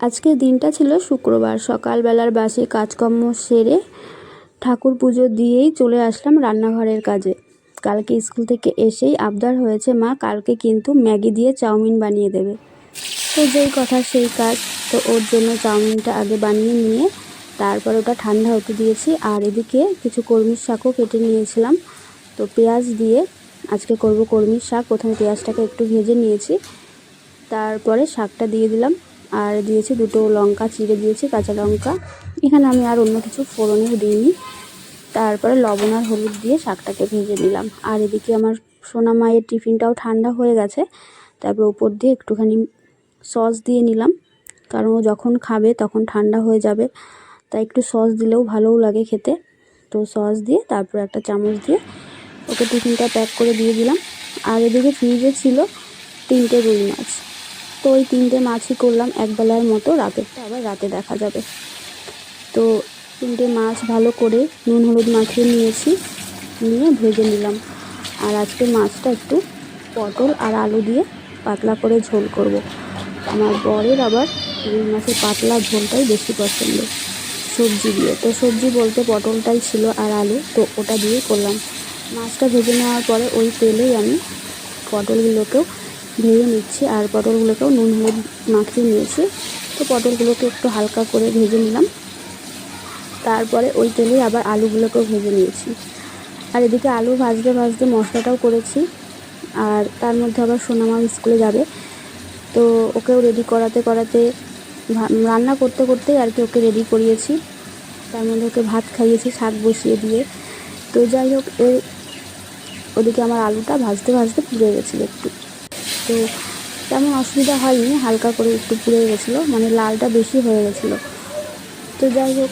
আজকের দিনটা ছিল শুক্রবার। সকালবেলার বাসি কাজকর্ম সেরে ঠাকুর পুজো দিয়েই চলে আসলাম রান্নাঘরের কাজে। কালকে স্কুল থেকে এসেই আবদার হয়েছে মা, কালকে কিন্তু ম্যাগি দিয়ে চাউমিন বানিয়ে দেবে। তো যেই কথা সেই কাজ, তো ওর জন্য চাউমিনটা আগে বানিয়ে নিয়ে তারপর ওটা ঠান্ডা হতে দিয়েছি। আর এদিকে কিছু কর্মীর শাকও কেটে নিয়েছিলাম। তো পেঁয়াজ দিয়ে আজকে করব কর্মীর শাক। প্রথমে পেঁয়াজটাকে একটু ভেজে নিয়েছি। তারপরে শাকটা দিয়ে দিলাম। আর দিয়েছি দুটো লঙ্কা, চিড়ে দিয়েছি, কাঁচা লঙ্কা। এখানে আমি আর অন্য কিছু ফোড়নেও দিইনি। তারপরে লবণ আর হলুদ দিয়ে শাকটাকে ভেজে নিলাম। আর এদিকে আমার সোনা মায়ের টিফিনটাও ঠান্ডা হয়ে গেছে। তারপর উপর দিয়ে একটুখানি সস দিয়ে নিলাম। কারণ ও যখন খাবে তখন ঠান্ডা হয়ে যাবে। তাই একটু সস দিলেও ভালোও লাগে খেতে। তো সস দিয়ে তারপর একটা চামচ দিয়ে ওকে টিফিনটা প্যাক করে দিয়ে দিলাম। আর এদিকে ফ্রিজে ছিল তিনটে রুই মাছ। তো ওই তিনটে মাছই করলাম, একবেলার মতো, রাতেরটা আবার রাতে দেখা যাবে। তো তিনটে মাছ ভালো করে নুন হলুদ মাখিয়ে নিয়েছি, নিয়ে ভেজে নিলাম। আর আজকে মাছটা একটু পটল আর আলু দিয়ে পাতলা করে ঝোল করব। আমার বরের আবার রুই মাছের পাতলা ঝোলটাই বেশি পছন্দ সবজি দিয়ে। তো সবজি বলতে পটলটাই ছিল আর আলু, তো ওটা দিয়ে করলাম। মাছটা ভেজে নেওয়ার পরে ওই তেলেই আমি পটলগুলোকেও ভেজে নিচ্ছি আর পটলগুলোকেও নুন হলুদ মাখিয়ে নিয়েছি। তো পটলগুলোকে একটু হালকা করে ভেজে নিলাম। তারপরে ওই তেলেই আবার আলুগুলোকেও ভেজে নিয়েছি। আর এদিকে আলু ভাজতে ভাজতে মশলাটাও করেছি। আর তার মধ্যে আবার সোনামা স্কুলে যাবে। তো ওকেও রেডি করাতে করাতে রান্না করতে করতেই আর কি ওকে রেডি করিয়েছি। তার মধ্যে ওকে ভাত খাইয়েছি, শাক বসিয়ে দিয়ে। তো যাই হোক এর ওদিকে আমার আলুটা ভাজতে ভাজতে পুড়ে গেছিল একটু। তো তেমন অসুবিধা হয়নি, হালকা করে একটু পুড়ে গেছিল মানে লালটা বেশি হয়ে গেছিল। তো যাই হোক,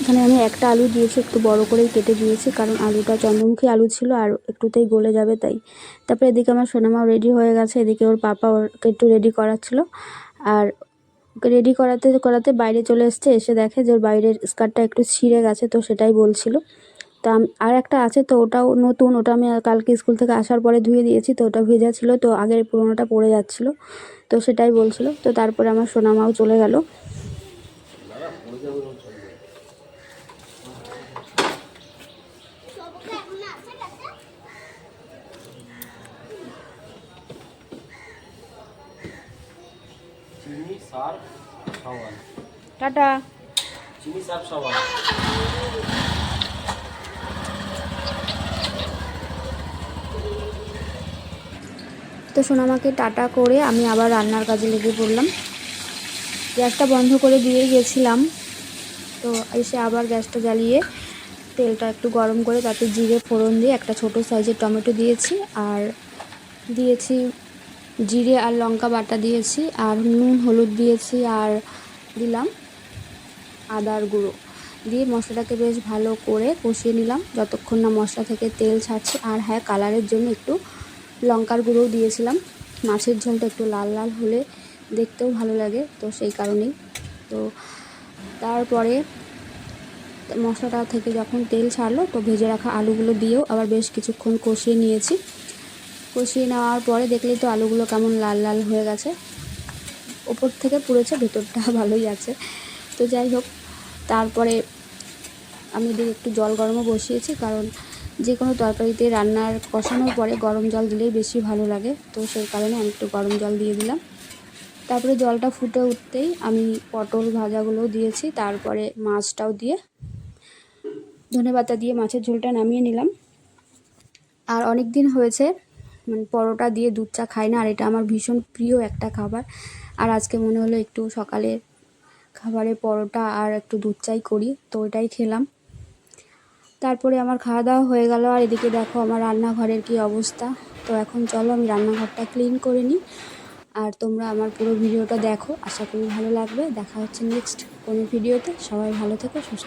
এখানে আমি একটা আলু দিয়েছি, একটু বড় করেই কেটে দিয়েছি, কারণ আলুটা চন্দ্রমুখী আলু ছিল আর একটুতেই গলে যাবে তাই। তারপরে এদিকে আমার সোনামাও রেডি হয়ে গেছে, এদিকে ওর পাপা ওকে একটু রেডি করাচ্ছিলো। আর ওকে রেডি করাতে করাতে বাইরে চলে এসছে, এসে দেখে যে ওর বাইরের স্কার্টটা একটু ছিঁড়ে গেছে, তো সেটাই বলছিল। তা আর একটা আছে তো ওটাও নতুন ওটা আমি কালকে স্কুল থেকে আসার পরে ধুয়ে দিয়েছি তো ওটা ভেজা ছিল তো আগের পুরোনোটা পড়ে যাচ্ছিল তো সেটাই বলছিল। তো তারপরে আমার সোনামাও চলে গেল। টাটা। চিনি সার সাবান। তো সোনামাকে টাটা করে আমি আবার রান্নার কাজে লেগে পড়লাম। গ্যাসটা বন্ধ করে দিয়ে গেছিলাম। তো এসে আবার গ্যাসটা জ্বালিয়ে তেলটা একটু গরম করে তাতে জিরে, ফোড়ন দিয়ে একটা ছোট সাইজের টমেটো দিয়েছি আর দিয়েছি জিরে আর লঙ্কা বাটা দিয়েছি আর নুন, হলুদ দিয়েছি আর দিলাম আদার গুঁড়ো। দিয়ে মশলাটাকে বেশ ভালো করে কষিয়ে নিলাম। যতক্ষণ না মশলা থেকে তেল ছাড়ছে, আর হ্যাঁ কালারের জন্য একটু লঙ্কার গুঁড়োও দিয়েছিলাম। মাছের ঝোলটা একটু লাল লাল হলে দেখতেও ভালো লাগে, তো সেই কারণেই। তো তারপরে মশলাটা থেকে যখন তেল ছাড়লো, তো ভেজে রাখা আলুগুলো দিয়েও আবার বেশ কিছুক্ষণ কষিয়ে নিয়েছি। কষিয়ে নেওয়ার পরে দেখলেই তো আলুগুলো কেমন লাল লাল হয়ে গেছে। ওপর থেকে পুড়েছে, ভেতরটা ভালোই আছে। তো যাই হোক, তারপরে আমি একটু জল গরমও বসিয়েছি, কারণ যে কোনো তরকারিতে রান্নার কষানোর পরে গরম জল দিলেই বেশি ভালো লাগে। তো সেই কারণে আমি একটু গরম জল দিয়ে দিলাম। তারপরে জলটা ফুটে উঠতেই আমি পটল ভাজাগুলোও দিয়েছি। তারপরে মাছটাও দিয়ে ধনে পাতা দিয়ে মাছের ঝোলটা নামিয়ে নিলাম। আর অনেক দিন হয়েছে মানে পরোটা দিয়ে দুধ চা খাই না, আর এটা আমার ভীষণ প্রিয় একটা খাবার। আর আজকে মনে হলো একটু সকালে খাবারে পরোটা আর একটু দুধ চাই করি, তো ওইটাই খেলাম। তারপরে আমার খাওয়া দাওয়া হয়ে গেল। আর এদিকে দেখো আমার রান্নাঘরের কি অবস্থা। তো এখন চলো আমি রান্নাঘরটা ক্লিন করে নিই। আর তোমরা আমার পুরো ভিডিওটা দেখো। আশা করি ভালো লাগবে। দেখা হচ্ছে নেক্সট কোনো ভিডিওতে। সবাই ভালো থেকো, সুস্থ